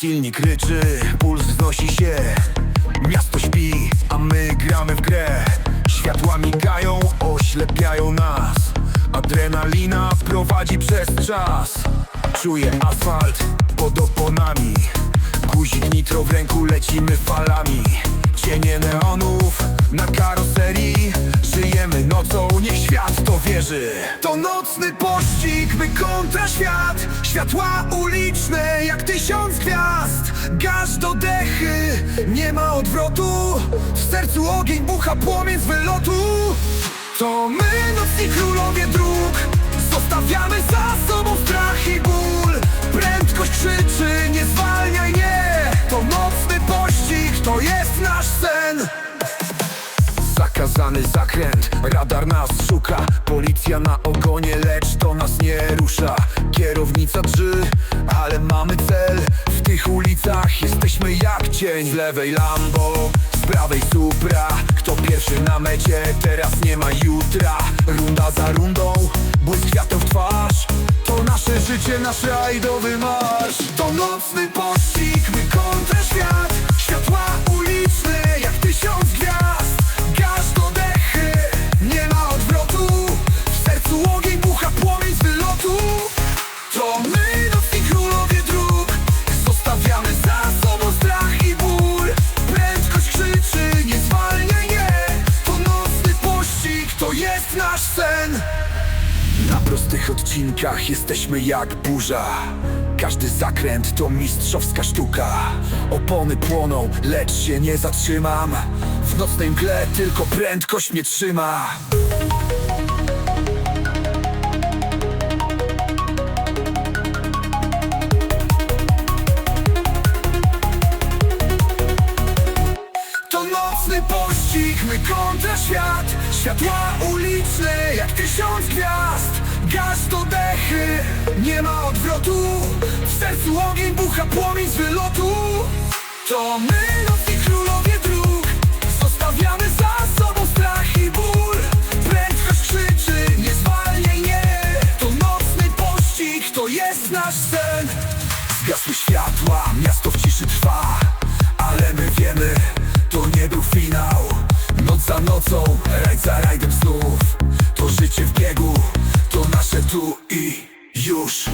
Silnik ryczy, puls wznosi się. Miasto śpi, a my gramy w grę. Światła migają, oślepiają nas. Adrenalina prowadzi przez czas. Czuję asfalt pod oponami. Guzik nitro w ręku, lecimy falami Cienie neonów na karoserii. Żyjemy nocą, niech świat to wierzy. To nocny pościg, my kontra świat. Światła uliczne jak tysiąc gwiazd. Gaz do dechy, nie ma odwrotu. W sercu ogień bucha płomień z wylotu. To my, nocni królowie dróg Zakazany zakręt, radar nas szuka Policja na ogonie, lecz to nas nie rusza. Kierownica drży, ale mamy cel. W tych ulicach jesteśmy jak cień. Z lewej Lambo, z prawej Supra. Kto pierwszy na mecie, teraz nie ma jutra. Runda za rundą, błysk świateł w twarz. To nasze życie, nasz rajdowy marsz. To nocny sercu ogień bucha płomień z wylotu. To my, nocni królowie dróg. Zostawiamy za sobą strach i ból. Prędkość krzyczy, nie zwalniaj, nie To nocny pościg, to jest nasz sen. Na prostych odcinkach jesteśmy jak burza. Każdy zakręt to mistrzowska sztuka. Opony płoną, lecz się nie zatrzymam. W nocnej mgle tylko prędkość mnie trzyma nocny pościg, my kontra świat Światła uliczne jak tysiąc gwiazd. Gaz do dechy, nie ma odwrotu W sercu ogień bucha płomień z wylotu. To my, nocni królowie dróg Zostawiamy za sobą strach i ból. Prędkość krzyczy, nie zwalniaj, nie To nocny pościg, to jest nasz sen. Zgasły światła, miasto w ciszy trwa Ale my wiemy, za nocą, rajd za rajdem znów. To życie w biegu, to nasze tu i już